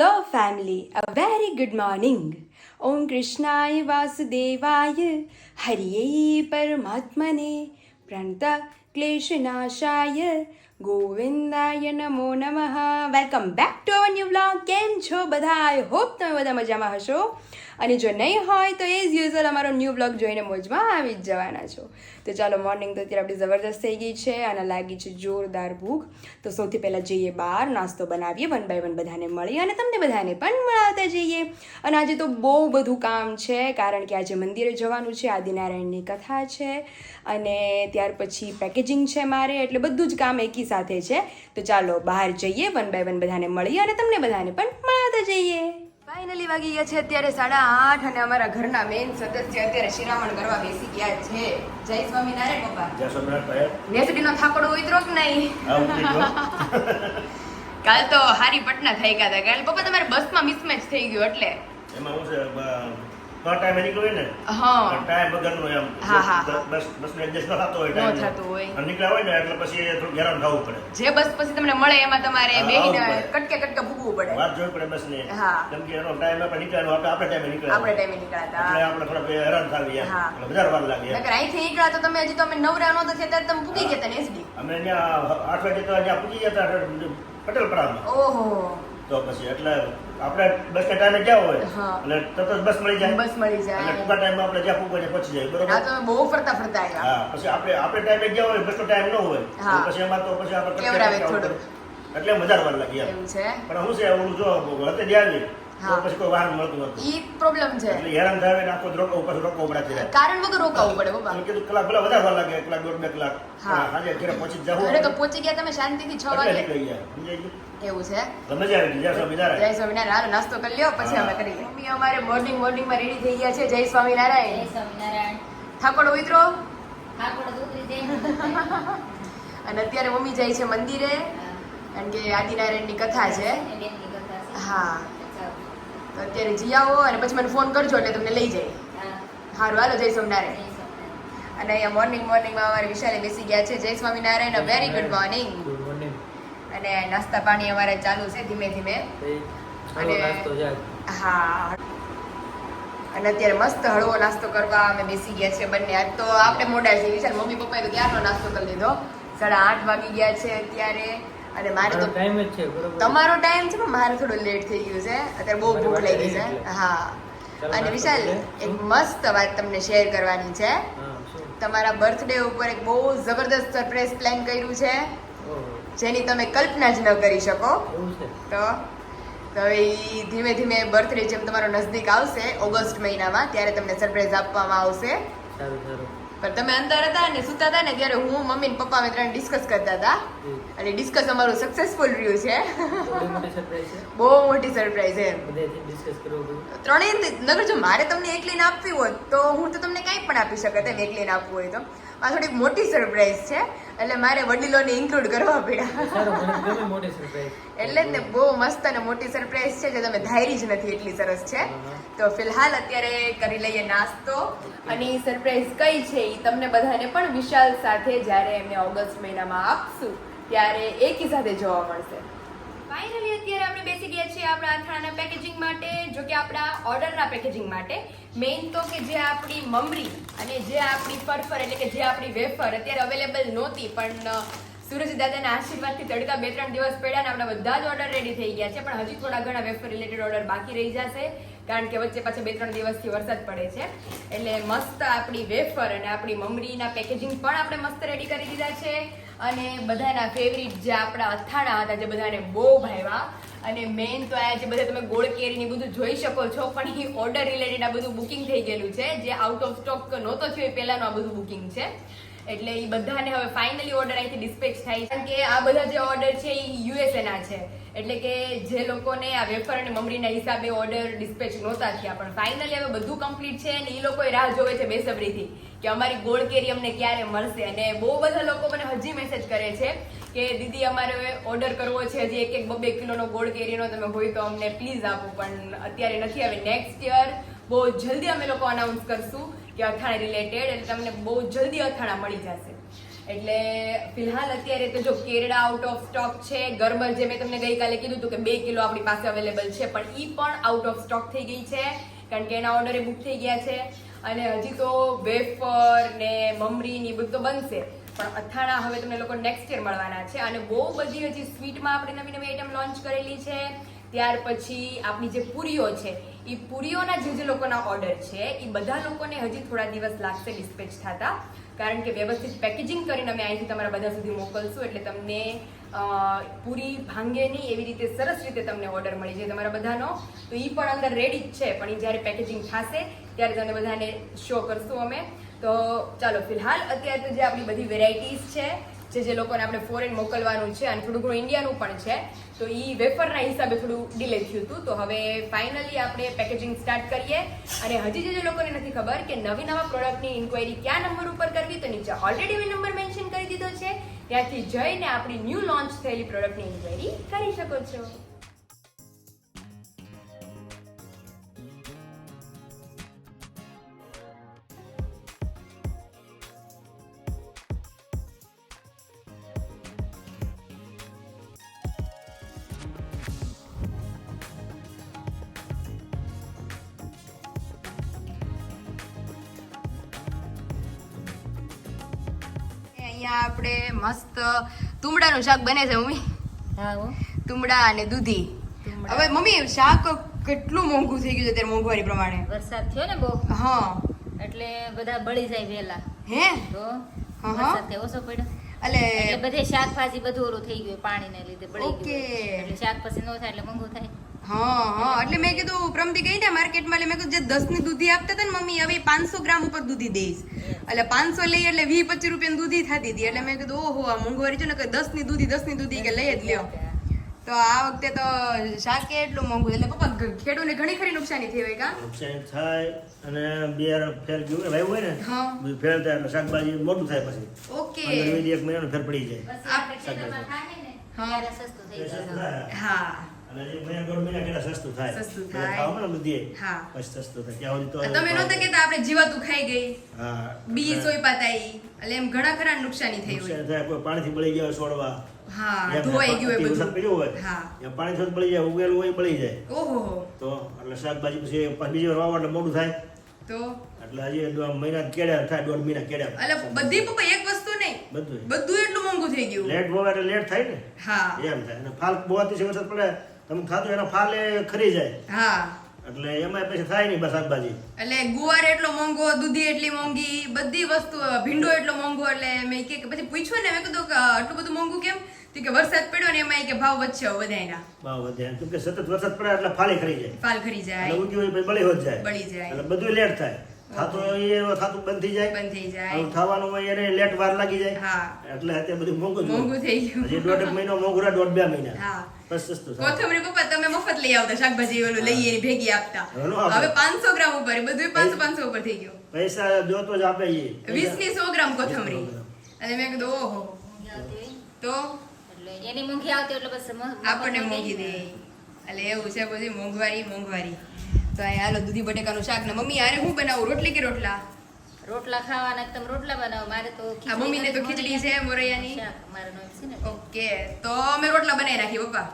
Hello, family. A very good morning. Om Krishnaya Vasudevaya Hariye Paramatmane Pranata Kleshanashaya ગોવિંદાય નમો નમઃ welcome back to our new blog કેમ છો બધા I hope તમે બધા મજામાં હશો અને જો નહીં હોય તો એઝ યુઝલ અમારો ન્યૂ બ્લોગ જોઈને મોજમાં આવી જ જવાના છો. તો ચાલો મોર્નિંગ તો અત્યારે આપણી જબરદસ્ત થઈ ગઈ છે અને લાગી છે જોરદાર ભૂખ. તો સૌથી પહેલાં જઈએ બહાર, નાસ્તો બનાવીએ વન બાય વન બધાને મળી અને તમને બધાને પણ મળાવતા જઈએ. અને આજે તો બહુ બધું કામ છે, કારણ કે આજે મંદિરે જવાનું છે, આદિનારાયણની કથા છે, અને ત્યાર પછી પેકેજિંગ છે મારે, એટલે બધું જ કામ એકી સાથે છે. તો ચાલો બહાર જઈએ વન બાય વન બધાને મળીએ અને તમને બધાને પણ મળાવતા જઈએ. ફાઇનલી વાગી ગયા છે અત્યારે સાડા આઠ અને અમારા ઘરના મેઇન સદસ્ય અત્યારે શિરામણ કરવા બેસી ગયા છે. જય સ્વામિનારાયણ પપ્પા. જય સ્વામિનારાયણ નેસડીનો થાકડો ઉતરો કે નહીં. કાલ તો હારી પટના થઈ ગયા હતા. કાલ પપ્પા તમારે બસમાં મિસમેચ થઈ ગયું એટલે. એમાં શું છે તો ટાઈમે નીકળ્યું ને? હા. ટાઈમ વગરનો એમ. હા, હા, હા. બસ બસનો adjust થતો હોય ન time હોય. અને નીકળ્યા હોય ને એટલે પછી થોડું હેરાન થવું પડે. જે બસ પછી તમને મળે એમાં તમારે બેહીને કટકે કટકે ભૂગવું પડે. વાત જોવી પડે બસ ને કેમ કે એનો ટાઈમ આપણે નીકળ્યાનો આપણે આપણે ટાઈમે નીકળ્યા આપણે ટાઈમે નીકળ્યા એટલે આપણે થોડા હેરાન થાવી. હા. વધારે વાર લાગે નકર અહીંથી નીકળ્યા તો તમે હજી તો અમે નવરા નહોતા થયા ત્યારે તમે ભૂગી ગયા હતા નેસડી અમે ત્યાં આઠ વાગે તો ત્યાં પૂજી ગયા હતા પટેલ ઓહો. તો પછી એટલે આપણે બસ ટાઈમે ગયા હોય. એટલે તરત જ બસ મળી જાય? બસ મળી એટલે ટૂંકા ટાઈમમાં આપણે જ્યાં ત્યાં પહોંચી જાય બરોબર? હા તો બહુ ફરતા ફરતા આવ્યા. હા પછી આપણે આપણે ટાઈમે ગયા હોય? બસનો ટાઈમ ન હોય. પછી એમાં તો પછી આપણે કેવડાવે થોડું. એટલે વધારે વાર લાગી એમ. છે? પણ હું છે ઓલું જો હતે દ્યાવી પછી કોઈ વાહન મળતું ઈ પ્રોબ્લેમ છે. એટલે હેરાન થાય ને આખો રોકો પડે છે કારણ વગર રોકાવું પડે બાબા મેં કીધું કલાક ભલે વધારે વાર લાગે કલાક દોઢ બે કલાક. હા. આજે ઘરે પહોંચી જવું અરે તો પહોંચી ગયા તમે શાંતિથી છ એટલે વાગે. નીકળી ગયા. સમજાઈ ગયું? એવું છે તો મજા આવી જય સ્વામિનારાયણ. જય સ્વામિનારાયણ. નાસ્તો કરી લ્યો પછી અમે કરી મમ્મી અમારે મોર્નિંગ મોર્નિંગમાં રેડી થઈ ગયા છે. જય સ્વામિનારાયણ. જય સ્વામિનારાયણ. ઠાકોર ઉતરો. અને અત્યારે મમ્મી જાય છે મંદિરે કારણ કે આદિનારાયણની કથા છે. કથા છે. હા. તો અત્યારે જી આવો અને પછી મને ફોન કરજો એટલે તમને લઈ જાય. હા. સારું હાલો જય સ્વામિનારાયણ. જય સ્વામિનારાયણ. અને અહીંયા મોર્નિંગ મોર્નિંગમાં અમારે વિશાલે બેસી ગયા છે. જય Swaminarayan very good morning good morning અને નાસ્તા પાણી અમારે ચાલુ છે ધીમે ધીમે. અને-. હા. અને અત્યારે મસ્ત હળવો નાસ્તો કરવા અમે બેસી ગયા છે બંને. આજ તો આપણે મોડા છીએ. વિશાલ મમ્મી પપ્પાએ તો ક્યારનો નાસ્તો કરી લીધો? સાડા આઠ વાગી ગયા છે અત્યારે. અને મારે તો ટાઈમ જ છે તમારો ટાઈમ છે પણ મારે થોડું લેટ થઈ ગયું છે. અત્યારે બહુ ભૂખ લાગી છે. હા. અને વિશાલ. એક મસ્ત વાત તમને શેર કરવાની છે. તમારા બર્થડે ઉપર એક બહુ જબરદસ્ત સરપ્રાઈઝ પ્લાન કર્યું છે. જેની તમે કલ્પના જ ન કરી શકો. તો તો હવે ઈ ધીમે ધીમે બર્થડે જેમ તમારો નજદીક આવશે ઓગસ્ટ મહિનામાં ત્યારે તમને સરપ્રાઈઝ આપવામાં આવશે. પણ તમે અંદર હતા ને સુતા હતા ને ત્યારે હું મમ્મી ને પપ્પા અમે ત્રણ ડિસ્કસ કરતા હતા. અને ડિસ્કસ અમારું સક્સેસફુલ રહ્યું છે. બહુ મોટી સરપ્રાઈઝ છે? ત્રણેય નગર જો મારે તમને એકલીને આપવી હોત તો હું તો તમને કાંઈ પણ આપી શકત એમ એકલીને આપવું હોય તો. આ થોડીક મોટી સરપ્રાઈઝ છે. એટલે મારે વડીલોને ઇન્ક્લુડ કરવા પડ્યા. એટલે જ ને બહુ મસ્ત અને મોટી સરપ્રાઈઝ છે જે તમે ધારી જ નથી એટલી સરસ છે. તો ફિલહાલ અત્યારે કરી લઈએ નાસ્તો. અને એ સરપ્રાઈઝ કઈ છે એ તમને બધાને પણ વિશાલ સાથે જ્યારે એમને ઓગસ્ટ મહિનામાં આપશું ત્યારે એકી સાથે જોવા મળશે. ફાઇનલી અત્યારે આપણે બેસી ગયા છીએ આપણા અથાણાના પેકેજિંગ માટે, જો કે આપણા ઓર્ડરના પેકેજિંગ માટે. મેઇન તો કે જે આપણી મમરી અને જે આપણી ફરફર, એટલે કે જે આપણી વેફર અત્યારે અવેલેબલ નહોતી, પણ સુરજ દાદાના આશીર્વાદથી તડકા બે ત્રણ દિવસ પડ્યા અને આપણા બધા જ ઓર્ડર રેડી થઈ ગયા છે, પણ હજી થોડા ઘણા વેફર રિલેટેડ ઓર્ડર બાકી રહી જશે, કારણ કે વચ્ચે પાછા બે ત્રણ દિવસથી વરસાદ પડે છે. એટલે મસ્ત આપણી વેફર અને આપણી મમરીના પેકેજિંગ પણ આપણે મસ્ત રેડી કરી દીધા છે. અને બધાના ફેવરિટ જે આપણા અથાણા હતા, જે બધાને બહુ ભાવ્યા. અને મેઇન તો આ જે બધા તમે ગોળ કેરીની બધું જોઈ શકો છો, પણ એ ઓર્ડર રિલેટેડ આ બધું બુકિંગ થઈ ગયેલું છે. જે આઉટ ઓફ સ્ટોક નહોતો થયો, એ પહેલાંનું આ બધું બુકિંગ છે. એટલે એ બધાને હવે ફાઇનલી ઓર્ડર અહીંથી ડિસ્પેચ થાય કારણ કે આ બધા જે ઓર્ડર છે એ યુએસએના છે. એટલે કે જે લોકોને આ વેફર અને મમરીના હિસાબે ઓર્ડર ડિસ્પેચ નહોતા થયા, પણ ફાઇનલી હવે બધું કમ્પ્લીટ છે અને એ લોકોએ રાહ જોવે છે બેસબરીથી કે અમારી ગોળ કેરી અમને ક્યારે મળશે. અને બહુ બધા લોકો મને હજી મેસેજ કરે છે કે, દીદી, અમારે ઓર્ડર કરવો છે હજી એક એક બબે કિલોનો ગોળ કેરીનો તમે હોય તો અમને પ્લીઝ આપો. પણ અત્યારે નથી આવે નેક્સ્ટ યર બહુ જલ્દી અમે લોકો અનાઉન્સ કરશું. કે અથાણા રિલેટેડ એટલે તમને બહુ જલ્દી અથાણા મળી જશે. એટલે ફિલહાલ અત્યારે તો જો કેરડા આઉટ ઓફ સ્ટોક છે ગરબર જે મેં તમને ગઈકાલે કીધું હતું કે બે કિલો આપણી પાસે અવેલેબલ છે, પણ એ પણ આઉટ ઓફ સ્ટોક થઈ ગઈ છે, કારણ કે એના ઓર્ડરે બુક થઈ ગયા છે. અને હજી તો વેફર ને મમરી ને બધું તો બનશે. પણ અથાણા હવે તમને લોકો નેક્સ્ટ યર મળવાના છે. અને બહુ બધી હજી સ્વીટમાં આપણે નવી નવી આઈટમ લોન્ચ કરેલી છે. ત્યાર પછી આપણી જે પૂરીઓ છે એ પૂરીઓના જે જે લોકોના ઓર્ડર છે એ બધા લોકોને હજી થોડા દિવસ લાગશે ડિસ્પેચ થતા. કારણ કે વ્યવસ્થિત પેકેજિંગ કરીને અમે અહીંથી તમારા બધા સુધી મોકલશું, એટલે તમને પૂરી ભાંગે નહીં એવી રીતે સરસ રીતે તમને ઓર્ડર મળી જાય તમારા બધાનો. તો એ પણ અંદર રેડી જ છે, પણ એ જ્યારે પેકેજિંગ થશે, ત્યારે તમને બધાને શો કરશું અમે. તો ચાલો, ફિલહાલ અત્યારે તો જે આપણી બધી વેરાયટીઝ છે જે જે લોકોને આપણે ફોરેન મોકલવાનું છે અને થોડું ઘણું ઇન્ડિયાનું પણ છે, તો એ વેફરના હિસાબે થોડું ડિલે થયું હતું. તો હવે ફાઇનલી આપણે પેકેજિંગ સ્ટાર્ટ કરીએ. અને હજી જે જે લોકોને નથી ખબર કે નવી નવા પ્રોડક્ટની ઇન્ક્વાયરી કયા નંબર ઉપર કરવી, તો નીચે ઓલરેડી મેં નંબર મેન્શન કરી દીધો છે. ત્યાંથી જઈને આપણી ન્યૂ લોન્ચ થયેલી પ્રોડક્ટની ઇન્ક્વાયરી કરી શકો છો. તુમડાનું શાક બને છે મમ્મી? હા તુમડા અને દૂધી. હવે મમ્મી શાક કેટલું મોંઘું થઈ ગયું છે અત્યારે મોંઘવારી પ્રમાણે? વરસાદ થયો ને બહુ? હા. એટલે બધા બળી જાય વેલા. હે? તો હા. વરસાદ ઓછો પડ્યો. એટલે બધે શાકભાજી બધું ઓલું થઈ ગયું પાણીને લીધે બળી. ગયું. એટલે શાક પછી ન થાય એટલે મોંઘું થાય. હા હા. એટલે મેં કીધું પ્રમથી ગઈ ને માર્કેટમાં એટલે મેં કીધું જે દસની દૂધી આપતા હતા ને મમ્મી હવે પાંચસો ગ્રામ ઉપર દૂધી દઈશ. એટલે પાંચસો લઈ એટલે વીસ પચીસ રૂપિયાની દૂધી થતી હતી. એટલે મેં કીધું ઓહો આ મોંઘવારી છે ને કે દસની દૂધી દસની દૂધી કે લઈ જ લ્યો. તો આ વખતે તો શાકે એટલું મોંઘું. એટલે પપ્પા ખેડૂતને ઘણી ખરી નુકસાની થઈ હોય કા? નુકસાની થાય અને બિયાર ફેર ગયું. ભાઈ હોય ને હા. ફેર થાય એટલે શાકભાજી મોટું થાય પછી. ઓકે. એક મહિનાનો ફેર પડી જાય. આપણે ખેતરમાં થાય ને હા. સસ્તું થઈ જાય. હા. સસ્તું થાય. સસ્તું થાય. ખાવામાં ને બધીએ હા. પછી સસ્તું થાય. ત્યાં સુધી તો તમે નહોતા કેતા આપણે જીવાતું ખાઈ ગઈ. હા. બી એટલે પાતાઈ એટલે એમ ઘણા ખરા નુકસાની થઈ હોય. કોઈ પાણીથી બળી ગયા છોડવા. હા ધોવાઈ ગયું હોય બધું. પડ્યો હોય. હા. ત્યાં પાણી બળી જાય ઉગેલું હોય બળી જાય. ઓહો. તો એટલે શાકભાજી પછી બીજી વાર વાવવા એટલે મોટું થાય. તો? એટલે હજી મહિના કેળ્યા થાય દોઢ મહિના કેળ્યા એટલે બધી પપ્પા એક વસ્તુ નહીં. બધું બધું એટલું મોંઘું થઈ ગયું. લેટ એટલે લેટ થાય ને. હા. એમ થાય. અને વરસાદ પડે તમે ખાતું એના ફાલે ખરી જાય. હા. એટલે એમાં પછી થાય નહીં બસ શાકભાજી. એટલે ગુવાર એટલો મોંઘો દૂધી એટલી મોંઘી બધી વસ્તુ ભીંડો એટલો મોંઘો એટલે મેં કે પછી પૂછ્યું ને મેં કીધું કે આટલું બધું મોંઘું કેમ? તો કે વરસાદ પડ્યો ને એમાં કે ભાવ વધશે બધાયના ભાવ વધે. કેમ કે સતત વરસાદ પડે એટલે ફાલી ખરી જાય. ફાલ ખરી એટલે જાય ઉગી હોય બળી હોત જાય. બળી જાય. એટલે બધું લેટ થાય. થાતું એ થાતું બંધ થઈ જાય. બંધ થઈ જાય. થવાનું હોય એને લેટ વાર લાગી જાય. હા. એટલે અત્યારે બધું મોંઘું મોંઘું થઈ ગયું. હજી દોઢ મહિનો મોંઘું રહે, દોઢ બે મહિના. હા. સસ્તું કોથમરી પપ્પા તમે મફત લઈ આવતા શાકભાજી ઓલું લઈએ એની ભેગી આપતા. હવે નો આપે. હવે પાંચસો ગ્રામ ઉપર બધું પાંચસો પાંચસો ઉપર થઈ ગયું. પૈસા જોતો જ આપે ઈ. વીસની સો ગ્રામ કોથમરી. અને મેં કીધું ઓહો. તો? એટલે એની મોંઘી આવતી એટલે બસ આપણને મોંઘી દે દે. એટલે એવું છે બધી મોંઘવારી મોંઘવારી. તો અહીંયા હાલો દૂધી બટેકાનું શાક ને મમ્મી આરે હું બનાવું? રોટલી કે રોટલા? રોટલા ખાવાના તમે રોટલા બનાવો? મારે તો આ મમ્મીને તો ખીચડી છે મોરૈયાની. મારે નો છે ને. ઓકે તો અમે રોટલા બનાવી રાખી પપ્પા.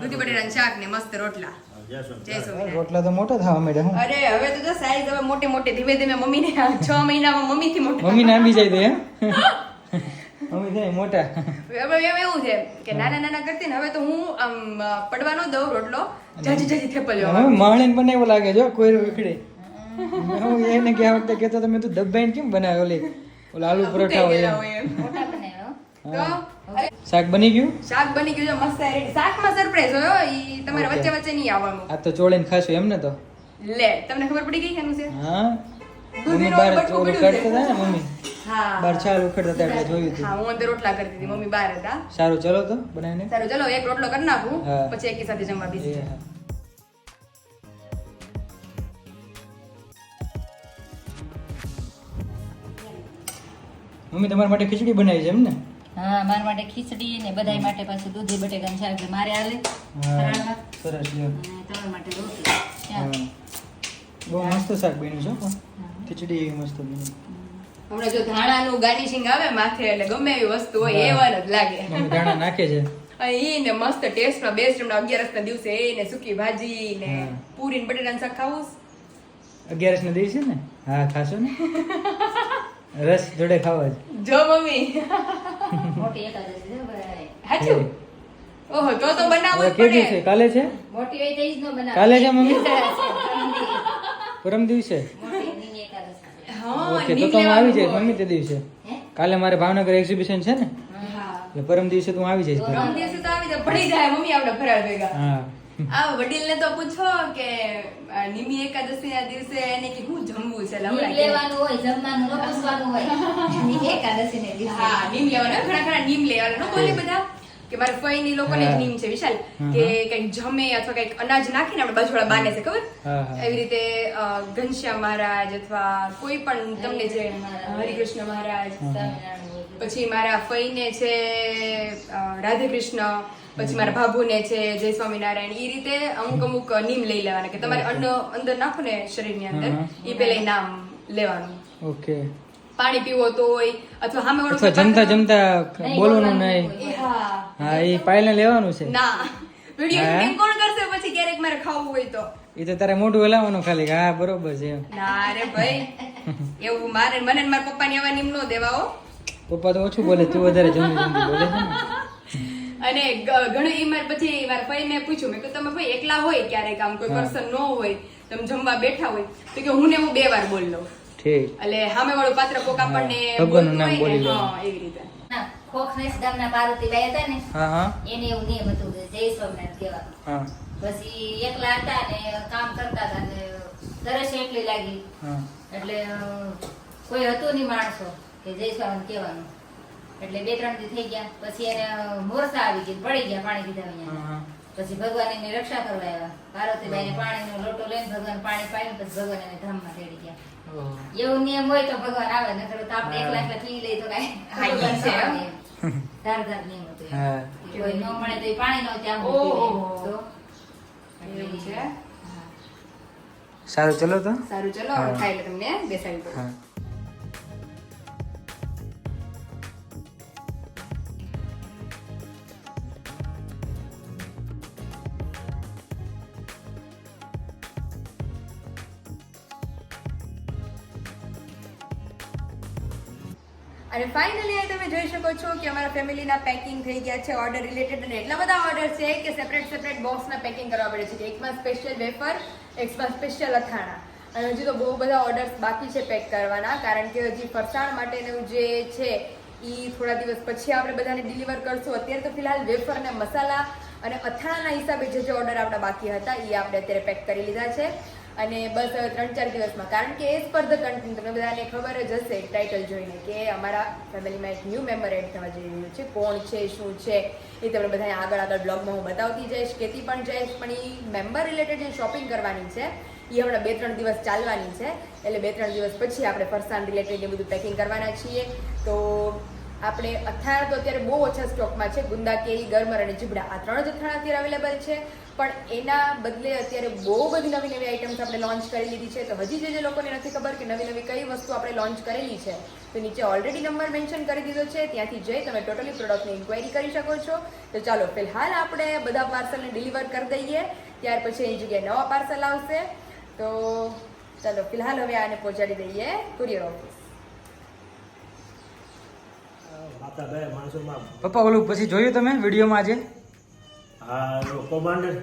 દૂધી બટેટાનું શાક ને મસ્ત રોટલા. રોટલા તો મોટા થવા માંડ્યા અરે હવે તો સાઈઝ હવે મોટી મોટી ધીમે ધીમે મમ્મીને ને છ મહિનામાં મમ્મીથી મોટા. મમ્મી નામી જાય દે એમ મમ્મી થાય મોટા. હવે એમ એવું છે કે નાના નાના કરતી ને હવે તો હું આમ પડવાનો દઉં રોટલો જાજી જાજી થેપલ્યો હવે મને બનાવ્યો લાગે જો કોઈ વિખડે હું એને આ વખતે કહેતો તમે તું દબાઈને કેમ બનાવ્યો લે? ઓલા આલુ પરોઠા હોય શાક બની ગયું? શાક બની ગયું મસ્ત શાકમાં સરપ્રાઈઝ હોય ઈ તમારે વચ્ચે વચ્ચે નહીં આવવાનું. આ તો ચોળીને ખાશું એમ ને તો? લે તમને ખબર પડી ગઈ કેનું છે? હા. મમ્મી બાર ઓલું કરતા હતા ને મમ્મી? હા. બાર ચાલ ઉખડતા હતા એટલે જોયું હતું. હા હું અંદર રોટલા કરતી હતી મમ્મી બાર હતા. સારું ચલો તો બનાવીને. સારું ચલો એક રોટલો કરી નાખું. પછી એકી સાથે જમવા બેસી મમ્મી તમારા માટે ખીચડી બનાવી છે એમ ને? હા મારા માટે ખીચડી ને બધાય માટે પાછું દૂધી બટેકાનું શાક છે. મારે આલે હા સરસ તમારા માટે રોટલી. બહુ મસ્ત શાક બન્યું છે. ખીચડી મસ્ત બની. હમણાં જો ધાણાનું ગાર્નિશિંગ આવે માથે એટલે ગમે એવી વસ્તુ હોય એ વન જ લાગે. ધાણા નાખે છે. અહીં ઈ ને મસ્ત ટેસ્ટમાં બેસ્ટ હમણાં અગિયારસના દિવસે એ ને સૂકી ભાજી ને પૂરી ને બટેટાનું શાક ખાવું અગિયારસ ના દિવસે ને? હા ખાશો ને? રસ જોડે ખાવા જ. જો મમ્મી. મોટી એકાદશી છે ભાઈ. હાચું? ઓહો તો તો બનાવવું પડે જ કે દિવસે પડે. કાલે છે? મોટી હોય તેજ નો બનાવ. કાલે છે મમ્મી? પરમ દિવસે? ઓકે તો હું આવી જઈશ મમ્મી તે દિવસે. કાલે મારે ભાવનગર એક્ઝિબિશન છે ને? હા. એટલે પરમ દિવસે તું આવી જઈશ પરમ દિવસે તો આવી જાય પડી જાય મમ્મી આપણે ફરાળ ભેગા. હા. આ વડીલને તો પૂછો કે નિમી એકાદશી ના દિવસે એને કે શું જમવું છે નીમ લેવાનું હોય જમવાનું ન પૂછવાનું હોય. એકાદશીને દિવસે. હા નીમ લેવાના ઘણા ઘણા નીમ લેવાના નો બોલે બધા? કે મારા ફઈની લોકોને હા. નીમ છે વિશાલ. કે કંઈક જમે અથવા કંઈક અનાજ નાખીને આપણે બાજુવાળા બાને છે ખબર? હા, હા. એવી રીતે ઘનશ્યામ મહારાજ અથવા કોઈ પણ તમને જે હરિકૃષ્ણ મહારાજ. પછી મારા ફઈને છે રાધે કૃષ્ણ પછી મારા ભાભુને છે જય સ્વામિનારાયણ એ રીતે અમુક અમુક નીમ લઈ લેવાના કે તમારે અન્ન અંદર નાખો ને શરીરની અંદર એ પેલા નામ લેવાનું. ઓકે. પાણી પીવો તો હોય અથવા સામે વાળું જમતા જમતા બોલવાનું નહીં. હા. એ પાયલને લેવાનું છે. ના. વીડિયો કોણ કરશે? પછી ક્યારેક મારે ખાવું હોય તો. એ તો તારે મોઢું હલાવવાનું ખાલી હા બરોબર છે ના રે ભાઈ. એવું મારે મને મારા પપ્પાની આવા નીમ નો દેવા હો. પપ્પા તો ઓછું બોલે તું વધારે જમી જમી બોલે છે અને ઘણી ઘણું ઈ મારે પછી મારા ભાઈને પૂછ્યું મેં તમે ભાઈ એકલા હોય ક્યારેક આમ કોઈ પર્સન ન હોય તમે જમવા બેઠા હોય તો કે હું ને હું બે વાર બોલ લઉં. ઠીક. એટલે સામે વાળું પાત્ર કોક આપણને ભગવાનનું નામ બોલી હા એવી રીતે. ના, ખોખનેસ ગામના પાર્વતીબાઈ હતા ને હા હા. એને એવું નિયમ હતું જય સ્વામિનારાયણ કહેવાનું. હા. પછી એકલા હતા ને કામ કરતા હતા ને તરસ એટલી લાગી. એટલે કોઈ હતું નહીં માણસો. કે જય સ્વામી કહેવાનું. એટલે બે ત્રણ દી થઈ ગયા. પછી એને મોરસા આવી ગઈ પડી ગયા પાણી પીધા અહીંયા પછી ભગવાન એની રક્ષા કરવા આવ્યા. પાર્વતીભાઈ પાણી નો લોટો લઈને ભગવાન પાણી પાયું પછી ભગવાન એને ધામમાં તેડી ગયા. એવું નિયમ હોય તો ભગવાન આવે ને તો આપણે એકલા એકલા પી લઈ તો કાંઈ. ધાર ધાર નિયમ હતો કોઈ ન મળે તો પાણી નો ત્યાં ઓહો. તો. સારું ચલો તો. સારું ચલો. થાય ખાઈ લે તમને બેસાડી દઉં. અને ફાઇનલી અહીં તમે જોઈ શકો છો કે અમારા ફેમિલીના પેકિંગ થઈ ગયા છે ઓર્ડર રિલેટેડ અને એટલા બધા ઓર્ડર છે કે સેપરેટ સેપરેટ બોક્સના પેકિંગ કરવા પડે છે. કે એકમાં સ્પેશિયલ વેફર એકમાં સ્પેશિયલ અથાણા. અને હજી તો બહુ બધા ઓર્ડર્સ બાકી છે પેક કરવાના, કારણ કે હજી ફરસાણ માટેનું જે છે એ થોડા દિવસ પછી આપણે બધાને ડિલિવર કરશું. અત્યારે તો ફિલહાલ વેફર અને મસાલા અને અથાણાના હિસાબે જે જે ઓર્ડર આપણા બાકી હતા, એ આપણે અત્યારે પેક કરી લીધા છે. અને બસ ત્રણ ચાર દિવસમાં. કારણ કે એ સ્પર્ધક કન્ટેન્ટ તમને બધાને ખબર જ હશે ટાઇટલ જોઈને કે અમારા ફેમિલીમાં એક ન્યૂ મેમ્બર એડ થવા જઈ રહ્યું છે. કોણ છે, શું છે, એ તમને બધાને આગળ આગળ બ્લોગમાં હું બતાવતી જઈશ. કહેતી પણ જઈશ, પણ એ મેમ્બર રિલેટેડ જે શોપિંગ કરવાની છે એ હમણાં બે ત્રણ દિવસ ચાલવાની છે. એટલે બે ત્રણ દિવસ પછી આપણે ફરસાણ રિલેટેડ એ બધું પેકિંગ કરવાના છીએ. તો આપણે અથાણા તો અત્યારે બહુ ઓછા સ્ટોકમાં છે. ગુંદા, કેરી, ગરમર અને જીબડા આ ત્રણ જ અથાણા અત્યારે અવેલેબલ છે. પણ એના બદલે અત્યારે બહુ બધી નવી નવી આઈટમ્સ આપણે લોન્ચ કરી લીધી છે. તો હજી જે જે લોકોને નથી ખબર કે નવી નવી કઈ વસ્તુ આપણે લોન્ચ કરેલી છે તો નીચે ઓલરેડી નંબર મેન્શન કરી દીધો છે. ત્યાંથી જઈ તમે ટોટલી પ્રોડક્ટની ઇન્ક્વાયરી કરી શકો છો. તો ચાલો ફિલહાલ આપણે બધા પાર્સલને ડિલિવર કરી દઈએ. ત્યાર પછી એની જગ્યાએ નવા પાર્સલ આવશે. તો ચાલો ફિલહાલ હવે આને પહોંચાડી દઈએ કુરિયર ઓફિસ પપ્પા ઓલું પછી જોયું તમે વિડીયોમાં આજે? આ કોમાન્ડર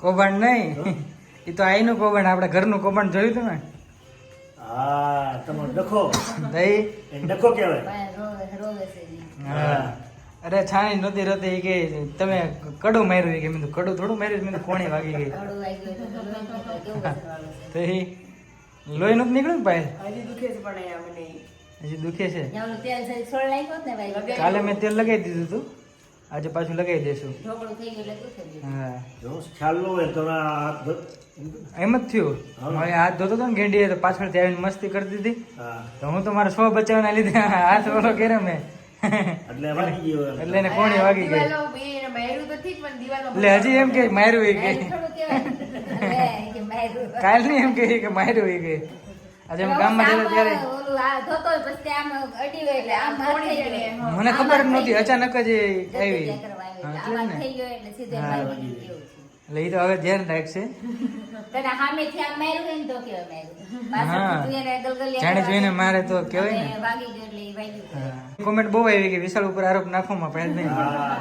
કૌભાંડ નહીં? એ તો આઈનું કૌભાંડ આપણે ઘરનું કૌભાંડ જોયું તમે? હા તમારો ડખો. દઈ? એ ડખો કહેવાય. પાયા રોવે રોવે છે જી. હા. અરે છાણી નહોતી રતી એ કે તમે કડું માર્યું એ કે મેં કડું થોડું માર્યું મેં કોણી વાગી ગઈ. તો એ લોહી નહોતું નીકળ્યું ને હજી દુખે છે પણ હજી દુખે છે? ને ભાઈ. કાલે મેં તેલ લગાવી દીધું હતું આજે પાછું લગાવી દેશું. હા. જો ખ્યાલ ન હોય તો એમ જ થયું. હવે હાથ ધોતો હતો ને ગેંડીએ તો પાછળથી આવીને મસ્તી કરી દીધી. તો હું તો મારા સ્વ બચાવના લીધે હાથ ઓલો કર્યો મેં. એટલે એને કોણી વાગી ગઈ. દિવાલો બે માર્યું તો ઠીક પણ દિવાલો એટલે હજી એમ કે માર્યું એ કે. કાલ નહીં એમ કે કે માર્યું એ કે. આજે અમે ગામમાં જતા ત્યારે ઓલું આ ધોતો હોય, પછી આમ અડી હોય એટલે આમ હાથ થઈ તોડી ગયો. ગયો. મને ખબર જ નહોતી અચાનક જ આવી. હા, એટલે હા. એ તો હવે ધ્યાન રાખશે તને સામેથી આમ માર્યું હોય ને તો કેવાય માર્યું. પાછળથી હા. તું એને ગલગલિયા જાણી જોઈને મારે તો કહેવાય ને. કોમેન્ટ બહુ આવી કે વિશાલ ઉપર આરોપ નાખવામાં પહેલ નહીં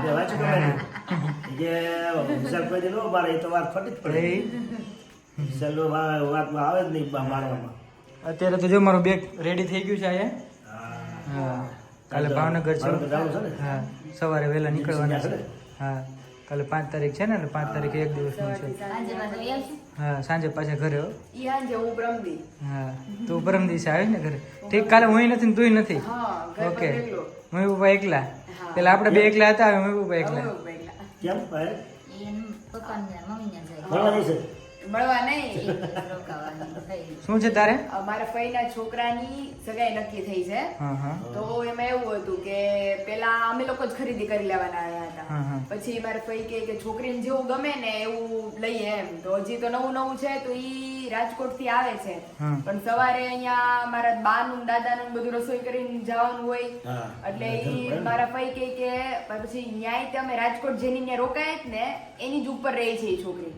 બે વાંચી કે વિશાલ વાત આવે જ નહીં મારવામાં અત્યારે તો જો મારું બેગ રેડી થઈ ગયું છે અહીંયા. હા. કાલે ભાવનગર છે. ભાવનગર જવાનું છે ને? હા. સવારે વહેલા નીકળવાના છે. હા. કાલે પાંચ તારીખ છે ને એટલે પાંચ તારીખે એક દિવસનું છે. સાંજે પાછું વહી આવશું. હા સાંજે પાછા ઘરે હો. તું પરમ દિવસે આવી ને ઘરે? ઠીક કાલે હું નથી ને તુંય નથી? ઓકે. મમ્મી પપ્પા એકલા? પેલા આપણે બે એકલા હતા હવે મમ્મી પપ્પા એકલા. કેમ મળવા નહીં. દિવસ રોકાવાનું થઈ. શું છે તારે? મારા ફઈના છોકરાની સગાઈ નક્કી થઈ છે. હા હા. તો એમાં એવું હતું કે પેલા અમે લોકો જ ખરીદી કરી લેવાના આવ્યા. હતા. પછી મારા ફઈ કે કે છોકરીને જેવું ગમે ને એવું લઈએ એમ. તો હજી તો નવું નવું છે તો ઈ રાજકોટથી આવે છે. પણ સવારે અહીંયા મારા બા નું દાદા નું બધું રસોઈ કરીને જવાનું હોય. એટલે ઈ મારા ફઈ કહે કે પછી ન્યાય તે અમે રાજકોટ જેની ત્યાં રોકાય જ ને એની જ ઉપર રહી છે એ છોકરી.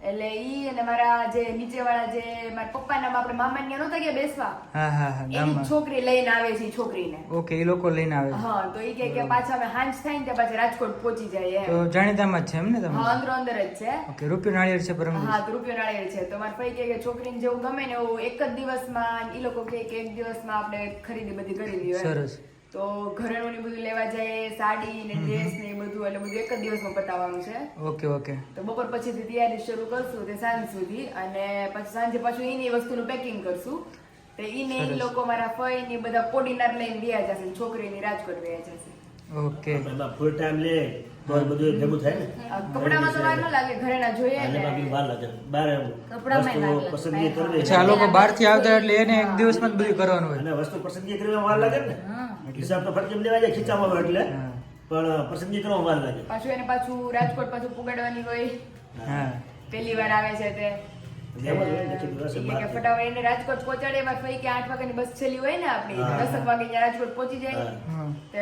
એટલે ઈ અને મારા જે નીચેવાળા જે મારા પપ્પાના આપણે મામા ને નતા ગયા બેસવા. હા હા હા એની છોકરી લઈને આવે છે છોકરીને. ઓકે એ લોકો લઈને આવે છે. હા તો ઈ કે કે પાછા અમે હાંજ થાય ને ત્યાં પાછા રાજકોટ પહોંચી જાય તો જાણીતામાં જ છે એમ ને તમે હા અંદર અંદર જ છે. ઓકે રૂપિયો નાળિયેર છે પરમ હા તો રૂપિયો નાળિયેર છે. તો મારા ભાઈ કે કે છોકરીને જેવું ગમે ને એવું એક જ દિવસમાં ઈ લોકો કે કે એક દિવસમાં આપણે ખરીદી બધી કરી લઈએ સરસ. તો ઘરેણું ને બધું લેવા જાય સાડી ને ડ્રેસ ને એ બધું એટલે બધું એક જ દિવસમાં પતાવવાનું છે. Okay okay. તો બપોર પછીથી તૈયારી શરૂ કરશું તે સાંજ સુધી અને પછી સાંજે પાછું એની વસ્તુનું પેકિંગ કરશું. તો એને એ લોકો મારા ફઈ ને બધા પોડીનાર લઈને વ્યા જશે ને છોકરીની રાજકોટ વ્યા જશે. ઓકે. ફૂલ ટાઈમ લે તો બધું ભેગું થાય ને? કપડામાં તો વાર ન લાગે ઘરેણા જોઈએ અને ને બાકી વાર લાગે. બહાર લાગે. પસંદગી કરવી છે આ લોકો બહારથી આવતા એટલે એને એક દિવસમાં જ બધું કરવાનું હોય. અને વસ્તુ પસંદગી કરવામાં વાર લાગે ને? હા. હિસાબ તો ફટકેમ લેવાય જાય ખીચામાં હોય એટલે. પણ પસંદગી કરવા વાર લાગે. પાછું એને પાછું રાજકોટ પાછું પુગાડવાની હોય. હા. પહેલી વાર આવે છે તે. ફટાફટ એને રાજકોટ પહોંચાડે એમાં ફરી કે આઠ વાગ્યાની બસ છેલ્લી હોય ને આપણી દસક વાગે ત્યાં રાજકોટ પહોંચી જાય. તો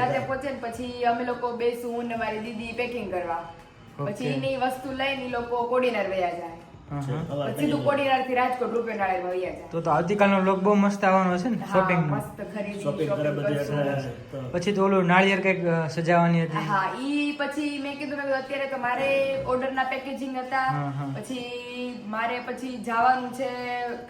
રાતે પહોંચે ને પછી અમે લોકો બેસું ને મારી દીદી પેકિંગ કરવા. પછી એની વસ્તુ લઈને લોકો કોડીનાર વયા જાય. સીધું કોડીનારથી રાજકોટ રૂપિયા નાળેમાં વયા જાય તો તો આવતીકાલનો લોક બહુ મસ્ત આવવાનો હશે ને શોપિંગ નો. મસ્ત ખરીદી શોપિંગ કરે બધી કરશું. એટલે તો પછી તો ઓલું નાળિયેર કંઈક સજાવવાની હતી. હા ઈ પછી મેં કીધું મેં અત્યારે તો મારે ઓર્ડર ના પેકેજિંગ હતા. પછી મારે પછી જવાનું છે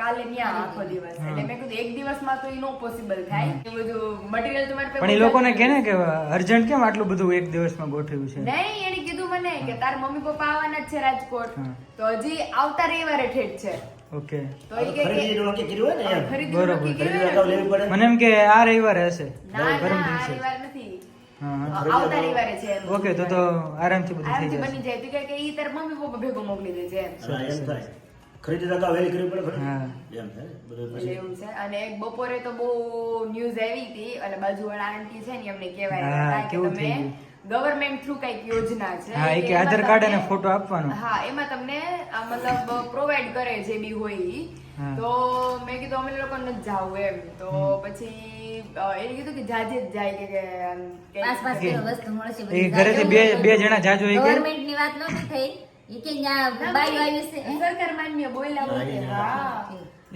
કાલે ત્યાં આખો દિવસ. એટલે મેં કીધું એક દિવસમાં તો ઈ નો પોસિબલ થાય. એ બધું મટીરિયલ તો મારે પણ એ લોકોને કે ને કે અર્જન્ટ કેમ આટલું બધું એક દિવસમાં ગોઠવ્યું છે? નહીં એને કીધું મને કે તાર મમ્મી પપ્પા આવવાના છે રાજકોટ. તો હજી આવતા રવિવારે ઠેઠ છે. ઓકે. તો એ કે ખરીદી કે નક્કી કર્યું હોય ને ખરીદી બરોબર. લેવી પડે. મને એમ કે આ રવિવારે હશે. ના ના રવિવાર નથી. હા હા આવતા રવિવારે છે એમ. ઓકે તો તો આરામથી બધું થઈ આરામથી બની જાય. તો કે કે ઈ તાર મમ્મી પપ્પા ભેગો મોકલી દેજે એમ. હા, એમ થાય. ખરીદી તો અગાઉ કરવી પડે હા. એમ થાય. ને, બધું એટલે પછી એવું છે. અને એક બપોરે તો બહુ ન્યૂઝ આવી હતી. અને બાજુવાળા આંટી છે ને એમને કહેવાય. કે કેવું તમે ગવર્મેન્ટ થ્રુ કંઈક યોજના છે હા, એક આધાર કાર્ડ અને ફોટો આપવાનો. હા એમાં તમને આ મતલબ પ્રોવાઈડ કરે જે બી હોય ઈ. તો મેં કીધું અમે લોકો નથી જાવું એમ. તો પછી એને કીધું કે જાજે જ જાય કે- કે આમ કંઈક. પાંચ પાંચ કિલો વસ્તુ મળશે એ ઘરેથી બે- બે જણા જાજો એ ગવર્મેન્ટની વાત નહોતી થઈ. ઈ કે ન્યા બાયું આવ્યું છે સરકાર માન્ય બોલ્યા હા.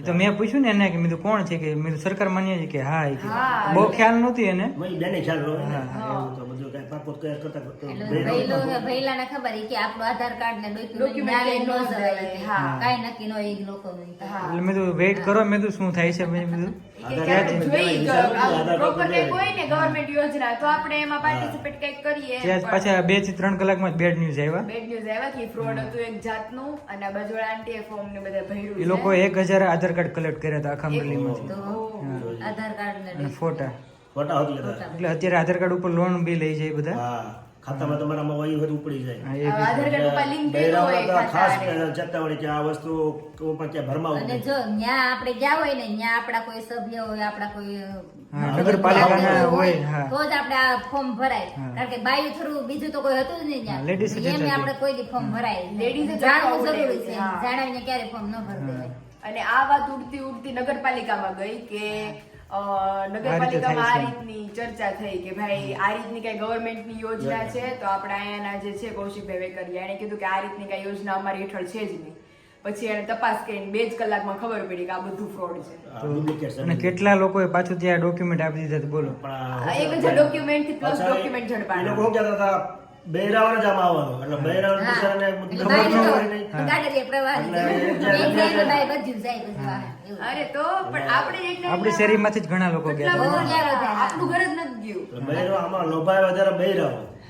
તો મેં પૂછ્યું ને એને કે મેં કોણ છે? કે મેં સરકાર માન્ય છે. કે હા હા. બહુ ખ્યાલ નહોતી એને. બેને ખ્યાલ હા, એવું તો બધું કાંઈ પાકું કયા કરતા કરતા. ભઈલાને ખબર ઈ કે આપણો આધાર કાર્ડ ને ડોક્યુમેન્ટ ન જવાય. હા. કાઈ નક્કી નો એ લોકો. એટલે મેં તો વેઇટ કરો મેં તો શું થાય છે મેં કીધું. કે આધાર ક્યારેક કાર્ડ જોઈ લેવાય, કે આધાર કાર્ડ proper લેવાય. કંઈક હોય ને ગવર્મેન્ટ યોજના તો આપણે એમાં પાર્ટિસિપેટ કંઈક કરીએ પાછા બેથી ત્રણ કલાકમાં બેડ ન્યૂઝ આવ્યા. બેડ ન્યૂઝ આવ્યા કે ફ્રોડ હતું એક જાતનું અને આ બાજુવાળા ફોર્મ ને બધા લોકો એક હજાર આધાર કાર્ડ કલેક્ટ કર્યા હતા આખા અમરેલીમાંથી તો આધાર કાર્ડ ને અને ફોટા. ફોટા હોત લેતા. એટલે અત્યારે આધાર કાર્ડ ઉપર લોન બી લઈ જાય બધા? હા. ખાતામાં તમારામાં હોય એ ઉપડી જાય. આધાર કાર્ડ ઉપર લિંક કર્યું હોય તો ખાસ. ચેતવણી કે આ વસ્તુ ઉપર ક્યાં ભરમાવું અને જો ન્યા આપણે ગયા હોય ને ન્યા આપડા કોઈ સભ્ય હોય આપડા કોઈ નગરપાલિકાના હોય, તો જ આપણે આ ફોર્મ ભરાય. કારણ કે બાયું થ્રુ બીજું તો કોઈ હતું જ નહીં હા, ત્યાં એમ આપણે કોઈ દી ફોર્મ ભરાય. જાણવું જરૂરી છે. જાણાવીને ક્યારે ફોર્મ ન ભરી અને આ વાત ઉડતી ઉડતી નગરપાલિકામાં ગઈ કે નગરપાલિકામાં આ રીતની ચર્ચા થઈ કે ભાઈ આ રીતની કઈ ગવર્મેન્ટની યોજના છે તો આપણે અહીંયાના જે છે કૌશિકભાઈ વેકરિયા એણે કીધું કે આ રીતની કઈ યોજના અમારી હેઠળ છે જ નહીં. પછી એને તપાસ કરીને બે જ કલાકમાં ખબર પડી કે આ બધું ફ્રોડ છે. અને. કેટલા લોકોએ પાછું ત્યાં ડોક્યુમેન્ટ આપી દીધા બોલો. એક હજાર ડોક્યુમેન્ટથી પ્લસ ડોક્યુમેન્ટ એ લોકો શું કહેતા હતા? જ આમાં આવવાનું. એટલે બિચારાને ખબર ન હોય નહીં. અરે તો પણ આપણે શેરીમાંથી જ ઘણા લોકો ગયા કેટલા હતા. બધા ગયા? આપણું ઘર જ નથી ગયું. એટલે આમાં લોભાય વધારે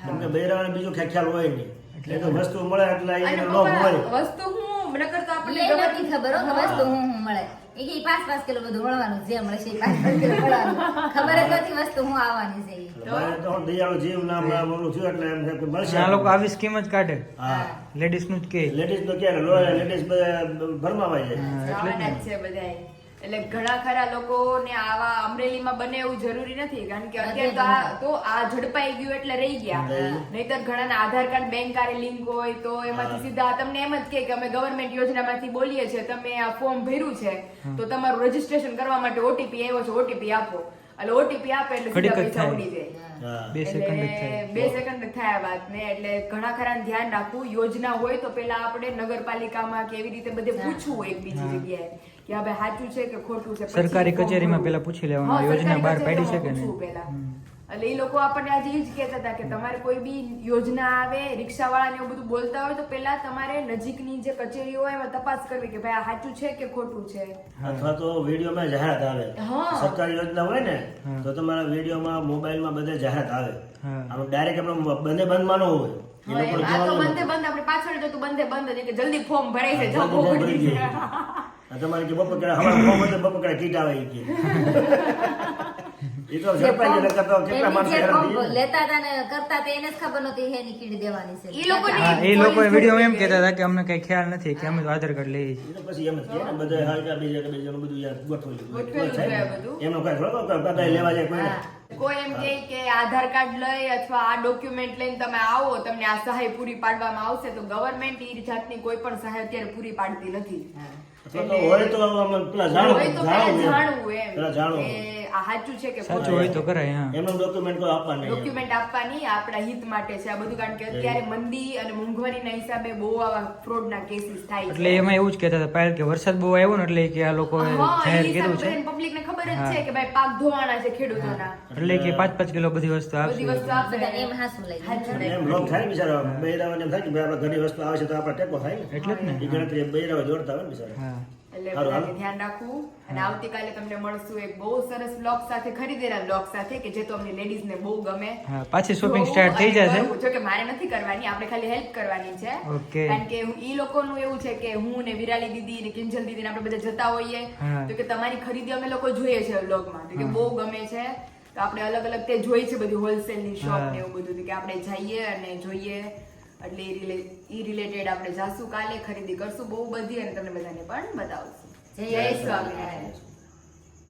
કેમ કે બીજું કઈ ખ્યાલ હોય નહીં. એટલે તો વસ્તુ મળે એટલે લોભ હોય. વસ્તુ હું નકર તો આપણને એ ગવર્મેન્ટ- નથી ખબર હો વસ્તુ હું. હું મળે. એ કે પાંચ પાંચ કિલો બધું વળવાનું જે મળે છે પાંચ પાંચ કિલો વળવાનું ખબર જ નથી વસ્તુ હું આવવાની છે ઈ. એટલે બૈરા તો દયાળુ જીવ ના નામ છું એટલે એમ કે મળશે આ લોકો આવી સ્કીમ જ કાઢે. હા. લેડીઝનું જ કે. લેડીઝ તો ક્યારે લેડીઝ ભરમાવાય જાય છે બધાય. એટલે ઘણા ખરા લોકોને આવા અમરેલીમાં બને એવું જરૂરી નથી કારણ કે અત્યારે તો આ તો આ ઝડપાઈ ગયું એટલે રહી ગયા. નહીતર ઘણાના Aadhaar card bank card link હોય તો એમાંથી સીધા તમને એમ જ કે અમે ગવર્મેન્ટ યોજનામાંથી બોલીએ છીએ તમે આ ફોર્મ ભર્યું છે તો તમારું રજીસ્ટ્રેશન કરવા માટે ઓટીપી આવ્યો છે ઓટીપી આપો. એટલે ઓટીપી આપે એટલે સીધા પૈસા ઉડી જાય. બે સેકન્ડ એટલે બે સેકન્ડ જ થાય આ વાતને. એટલે ઘણા ખરા ધ્યાન રાખવું. યોજના હોય તો પેલા આપણે નગરપાલિકામાં કે એવી રીતે બધે પૂછવું હોય એક બીજી જગ્યાએ. કે હવે સાચું છે કે ખોટું છે? સરકારી કચેરીમાં પેલા પૂછી લેવાનું, યોજના બહાર પાડી છે કે નહીં? એટલે એ લોકો આપણને આજે એ જ કહેતા હતા કે તમારે કોઈ બી યોજના આવે રિક્ષાવાળાને એવું બધું બોલતા હોય તો પેલા તમારે નજીકની જે કચેરીઓ હોય એમાં તપાસ કરવી કે ભાઈ આ સાચું છે કે ખોટું છે? અથવા તો વિડીયોમાં જાહેરાત આવે. સરકારી યોજના હોય ને તો તમારા વિડીયોમાં મોબાઈલમાં બધે જાહેરાત આવે. આમ ડાયરેક્ટ એમનો બંને બંધ માનો હોય. બંધે બંધ આપણે પાછળ જતું બંધે બંધ કે જલ્દી ફોર્મ ભરાઈ છે બધું તમારે કે બપોર કરે હવા તો બપોર કરે કીટ આવે ઈ કે. એ તો ઝડપાઈ ફોર્મ- કરતા કેટલા માણસો હેરાન. લેતા હતા ને કરતા તે એને જ ખબર નહોતી હેની કીટ દેવાની છે. એ લોકો એ લોકો વિડિયો એમ કહેતા હતા કે અમને કઈ ખ્યાલ નથી કે અમે તો આધાર કાર્ડ લઈ એ તો પછી એમ જ કે બધા હાલકા બીજા કે બીજા બધું યાર ગોઠવેલું ને. બધું. એમનો કઈ થોડો કદાચ લેવા જાય કોઈ કોઈ એમ કે કે આધાર કાર્ડ લઈ અથવા આ ડોક્યુમેન્ટ લઈને તમે આવો તમને આ સહાય પૂરી પાડવામાં આવશે તો ગવર્મેન્ટ ઈ જાતની કોઈ પણ સહાય અત્યારે પૂરી પાડતી નથી. હોય તો પેલા જાણવું એમ. પેલા જાણવું કે આ સાચું છે કે સાચું હોય તો કરાય હા. એનો ડોક્યુમેન્ટ કોઈ આપવા નહીં. ડોક્યુમેન્ટ આપવાની આપણા હિત માટે છે. આ બધું કારણ કે અત્યારે મંદી અને મોંઘવારીના હિસાબે બહુ આવા ફ્રોડના કેસીસ થાય એટલે એમાં એવું જ કહેતા હતા પાયલ કે વરસાદ બહુ આવ્યો ને એટલે કે આ લોકો જાહેર કીધું છે. પબ્લિક ને ખબર જ છે કે ભાઈ પાક ધોવાના છે ખેડૂતોના. એટલે કે પાંચ પાંચ કિલો બધી વસ્તુ બધી આપશે વસ્તુ આપશે. બધા એમ હાસું લઈ એમ લોક થાય બિચારા. બૈરાવાને એમ થાય કે ભાઈ આપણે ઘણી વસ્તુ આવે છે તો આપણે ટેકો થાય ને. એટલે જ ને. ગણતરી બૈરાવા દોડતા હોય ને બિચારા. હા. એટલે બધાને ધ્યાન રાખવું. અને આવતીકાલે તમને મળશું એક બહુ સરસ બ્લોગ સાથે ખરીદેલા બ્લોગ સાથે કે જે તો અમને લેડીઝ ને બહુ ગમે. પાછી શોપિંગ સ્ટાર્ટ થઈ જશે. જો કે મારે નથી કરવાની આપણે ખાલી હેલ્પ કરવાની છે. કારણ કે ઈ લોકોનું એવું છે કે હું ને વિરાલી દીદી ને કિંજલ દીદી ને આપણે બધા જતા હોઈએ. તો કે તમારી ખરીદી અમે લોકો જોઈએ છે બ્લોગમાં તો કે બહુ ગમે છે. તો આપણે અલગ અલગ તે જોઈ છે બધી હોલસેલની શોપ ને એવું બધું. કે આપણે જઈએ અને જોઈએ. એટલે એ રિલે એ રિલેટેડ આપણે જાશું કાલે ખરીદી કરશું બહુ બધી અને તમને બધાને પણ બતાવશું. જય જય સ્વામિનારાયણ.